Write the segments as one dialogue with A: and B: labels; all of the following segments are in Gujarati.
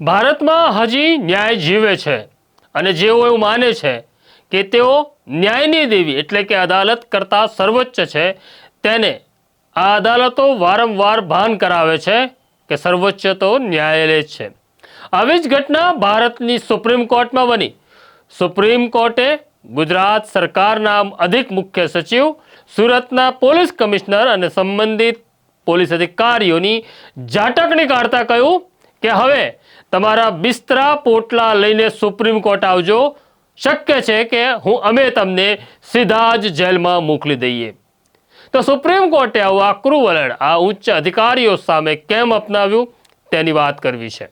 A: ભારતમાં હજી ન્યાય જીવે છે અને જેઓ એવું માને છે કે તેઓ ન્યાયની દેવી એટલે કે અદાલત કરતાં સર્વોચ્ચ છે, તેને આ અદાલતો વારંવાર ભાન કરાવે છે કે સર્વોચ્ચ તો ન્યાયાલય છે. આવી જ ઘટના ભારતની સુપ્રીમ કોર્ટમાં બની. સુપ્રીમ કોર્ટે ગુજરાત સરકારના અધિક મુખ્ય સચિવ, સુરતના પોલીસ કમિશનર અને સંબંધિત પોલીસ અધિકારીઓની ઝાટકણી કાઢતા કહ્યું કે હવે તમારા બિસ્તરા પોટલા લઈને સુપ્રીમ કોર્ટ આવજો. શક્ય છે કે હું અમે તમને સીધા જ જેલમાં મોકલી દઈએ. તો સુપ્રીમ કોર્ટે આવું આકરું વલણ, આ ઉચ્ચ અધિકારીઓ સામે કેમ અપનાવ્યું? તેની વાત કરવી છે.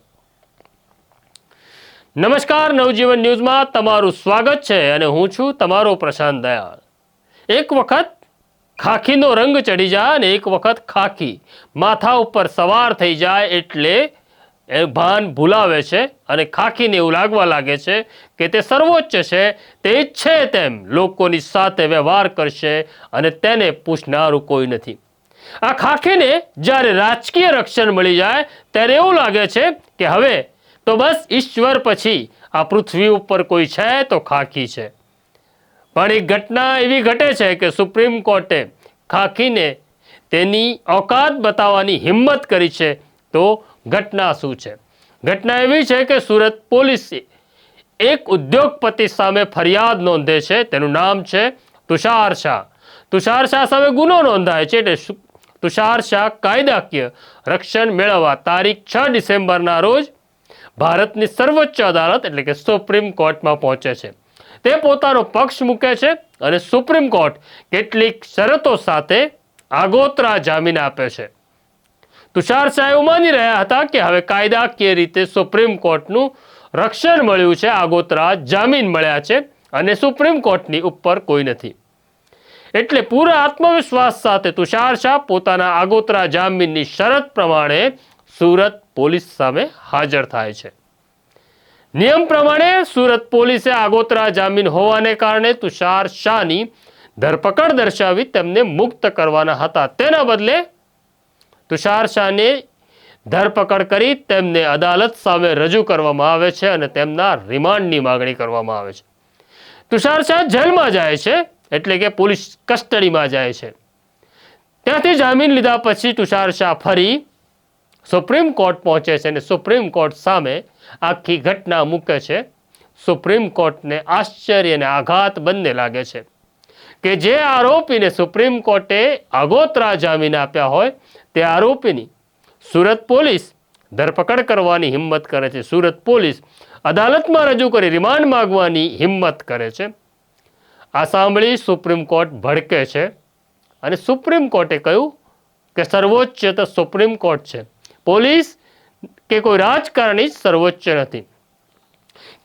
A: નમસ્કાર, નવજીવન ન્યૂઝમાં તમારું સ્વાગત છે અને હું છું તમારો પ્રશાંત દયાળ એક વખત ખાખીનો રંગ ચડી જાય અને એક વખત ખાખી માથા ઉપર સવાર થઈ જાય એટલે એ ભાન ભૂલાવે છે અને ખાખીને એવું લાગવા લાગે છે કે તે સર્વોચ્ચ છે, તે ઈચ્છે તેમ લોકોની સાથે વ્યવહાર કરશે અને તેને પૂછનારું કોઈ નથી. આ ખાખીને જ્યારે રાજકીય રક્ષણ મળી જાય, ત્યારે એવું લાગે છે કે હવે તો બસ ઈશ્વર પછી આ પૃથ્વી ઉપર કોઈ છે તો ખાખી છે. પણ એક ઘટના એવી ઘટે છે કે સુપ્રીમ કોર્ટે ખાખીને તેની ઓકાત બતાવવાની હિંમત કરી છે, તો ઘટના શું છે? ઘટના એવી છે કે સુરત પોલીસે એક ઉદ્યોગપતિ સામે ફરિયાદ નોંધે છે. તેનું નામ છે તુષાર શાહ. તુષાર શાહ સામે ગુનો નોંધાય છે એટલે તુષાર શાહ કાયદાકીય રક્ષણ મેળવવા તારીખ છ ડિસેમ્બરના રોજ ભારતની સર્વોચ્ચ અદાલત એટલે કે સુપ્રીમ કોર્ટમાં પહોંચે છે. તે પોતાનો પક્ષ મૂકે છે અને સુપ્રીમ કોર્ટ કેટલીક શરતો સાથે આગોતરા જામીન આપે છે. તુષાર શાહ એવું માની રહ્યા હતા કે હવે કાયદાકીય રીતે સુપ્રીમ કોર્ટનું રક્ષણ મળ્યું છે, આગોતરા જામીન મળ્યા છે અને સુપ્રીમ કોર્ટની ઉપર કોઈ નથી. એટલે પૂરા આત્મવિશ્વાસ સાથે તુષાર શાહ પોતાના આગોતરા જામીનની શરત પ્રમાણે સુરત પોલીસ સામે હાજર થાય છે. નિયમ પ્રમાણે સુરત પોલીસે આગોતરા જામીન હોવાને કારણે તુષાર શાહની ધરપકડ દર્શાવી તેમને મુક્ત કરવાના હતા. તેના બદલે તુષાર શાહને ધરપકડ કરી તેમને અદાલત સામે રજૂ કરવામાં આવે છે અને તેમના રિમાન્ડની માગણી કરવામાં આવે છે. તુષાર શાહ જેલમાં જાય છે એટલે કે પોલીસ કસ્ટડીમાં જાય છે. ત્યાંથી જામીન લીધા પછી તુષાર શાહ ફરી સુપ્રીમ કોર્ટ પહોંચે છે અને સુપ્રીમ કોર્ટ સામે આખી ઘટના મૂકે છે. સુપ્રીમ કોર્ટને આશ્ચર્ય અને આઘાત બંને લાગે છે કે જે આરોપીને સુપ્રીમ કોર્ટે આગોતરા જામીન આપ્યા હોય તે આરોપીની સુરત પોલીસ ધરપકડ કરવાની હિંમત કરે છે. સુરત પોલીસ અદાલતમાં રજૂ કરી રિમાન્ડ માંગવાની હિંમત કરે છે. આ સાંભળી સુપ્રીમ કોર્ટ ભડકે છે અને સુપ્રીમ કોર્ટે કહ્યું કે સર્વોચ્ચ તો સુપ્રીમ કોર્ટ છે. પોલીસ કે કોઈ રાજકારણી સર્વોચ્ચ નથી.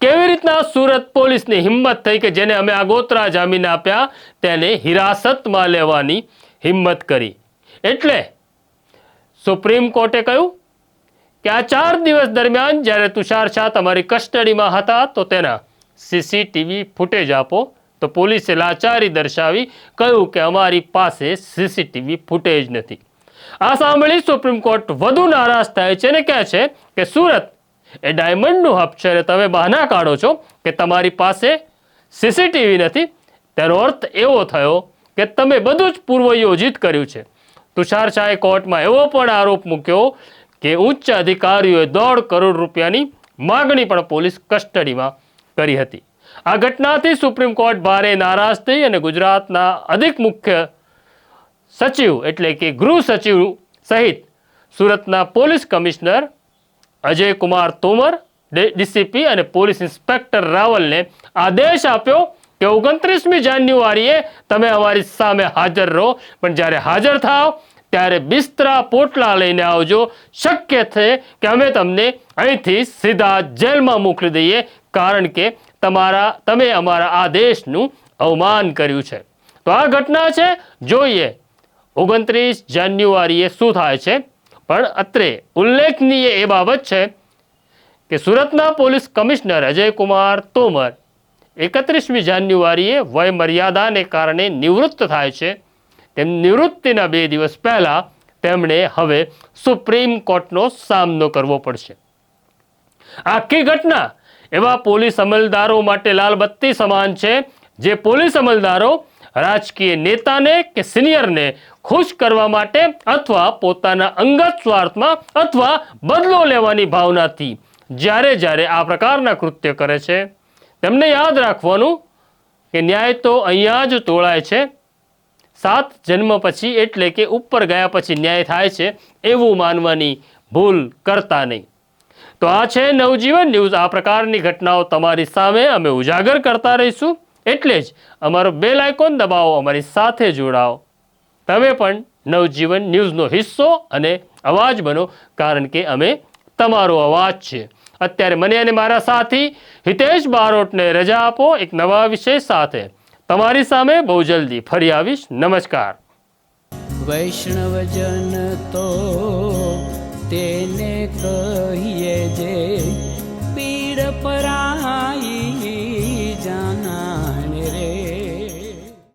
A: કેવી રીતના સુરત પોલીસની હિંમત થઈ કે જેને અમે આગોતરા જામીન આપ્યા તેને હિરાસતમાં લેવાની હિંમત કરી? એટલે સુપ્રીમ કોર્ટે કહ્યું કે આ ચાર દિવસ દરમિયાન જ્યારે તુષાર શાહ તમારી કસ્ટડીમાં હતા તો તેના સીસીટીવી ફૂટેજ આપો. તો પોલીસે લાચારી દર્શાવી કહ્યું કે અમારી પાસે સીસીટીવી ફૂટેજ નથી. આ સાંભળી સુપ્રીમ કોર્ટ વધુ નારાજ થાય છે અને કહે છે કે, સુરત, એ ડાયમંડનું હબ છે અને તમે બહાના કાઢો છો કે તમારી પાસે સીસીટીવી નથી? તેનો અર્થ એવો થયો કે તમે બધું જ પૂર્વયોજિત કર્યું છે. તુષાર શાહે કોર્ટમાં એવો પણ આરોપ મૂક્યો કે ઉચ્ચ અધિકારીઓએ દોઢ કરોડ રૂપિયાની માગણી પણ પોલીસ કસ્ટડીમાં કરી હતી. આ ઘટનાથી સુપ્રીમ કોર્ટ ભારે નારાજ થઈ અને ગુજરાતના અધિક મુખ્ય સચિવ એટલે કે ગૃહ સચિવ સહિત સુરતના police commissioner Ajay Kumar Tomar DCP અને પોલીસ ઇન્સ્પેક્ટર રાવલને આદેશ આપ્યો કે ઓગણત્રીસમી જાન્યુઆરીએ તમે અમારી સામે હાજર રહો. પણ જ્યારે હાજર થાવ, ત્યારે બિસ્તરા પોટલા લઈને આવજો. શક્ય છે કે અમે તમને અહીંથી સીધા જેલમાં મોકલી દઈએ, કારણ કે તમારા, તમે અમારા આદેશનું અવમાન કર્યું છે. તો આ ઘટના છે, જોઈએ. ઓગણત્રીસ જાન્યુઆરીએ શું થાય છે? પણ અત્રે ઉલ્લેખનીય એ બાબત છે કે સુરતના પોલીસ કમિશનર અજયકુમાર તોમર એકત્રીસમી જાન્યુઆરીએ વય મર્યાદાને કારણે નિવૃત્ત થાય છે. તેમ નિવૃત્તિના બે દિવસ પહેલાં તેમણે હવે સુપ્રીમ કોર્ટનો સામનો કરવો પડશે. આખી ઘટના એવા પોલીસ અમલદારો માટે લાલબત્તી સમાન છે, જે પોલીસ અમલદારો રાજકીય નેતાને કે સિનિયરને ખુશ કરવા માટે અથવા પોતાના અંગત સ્વાર્થમાં અથવા બદલો લેવાની ભાવનાથી જ્યારે જ્યારે આ પ્રકારના કૃત્ય કરે છે. તેમને યાદ રાખવાનું કે ન્યાય તો અહીંયા જ તોળાય છે. સાત જન્મ પછી એટલે કે ઉપર ગયા પછી ન્યાય થાય છે એવું માનવાની ભૂલ કરતા નહીં. તો આ છે નવજીવન ન્યૂઝ. આ પ્રકારની ઘટનાઓ તમારી સામે અમે ઉજાગર કરતા રહીશું. એટલે જ અમારો બેલ આઇકોન દબાવો, અમારી સાથે જોડાઓ. તમે પણ નવજીવન ન્યૂઝનો હિસ્સો અને અવાજ બનો, કારણ કે અમે તમારો અવાજ છે. અત્યારે મને અને મારા સાથી હિતેશ બારોટને રજા આપો એક નવા વિષય સાથે. તમારી સામે બહુ જલ્દી ફરી આવીશ. નમસ્કાર.
B: વૈષ્ણવજન તો તેને કહીએ જે પીડ પર